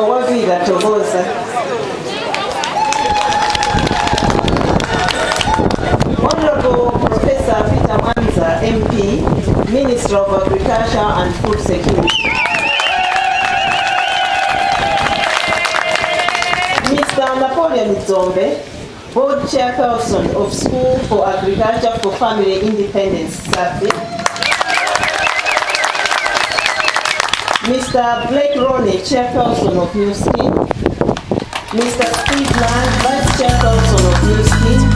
owaviira tobooza Honorable MP, Minister of Agriculture and Food Security. Mr. Napoleon Zombe, Board Chairperson of School for Agriculture for Family Independence Service. Mr. Blake Roney, Chairperson of New. Mr. Steve Land, Vice Chairperson of New.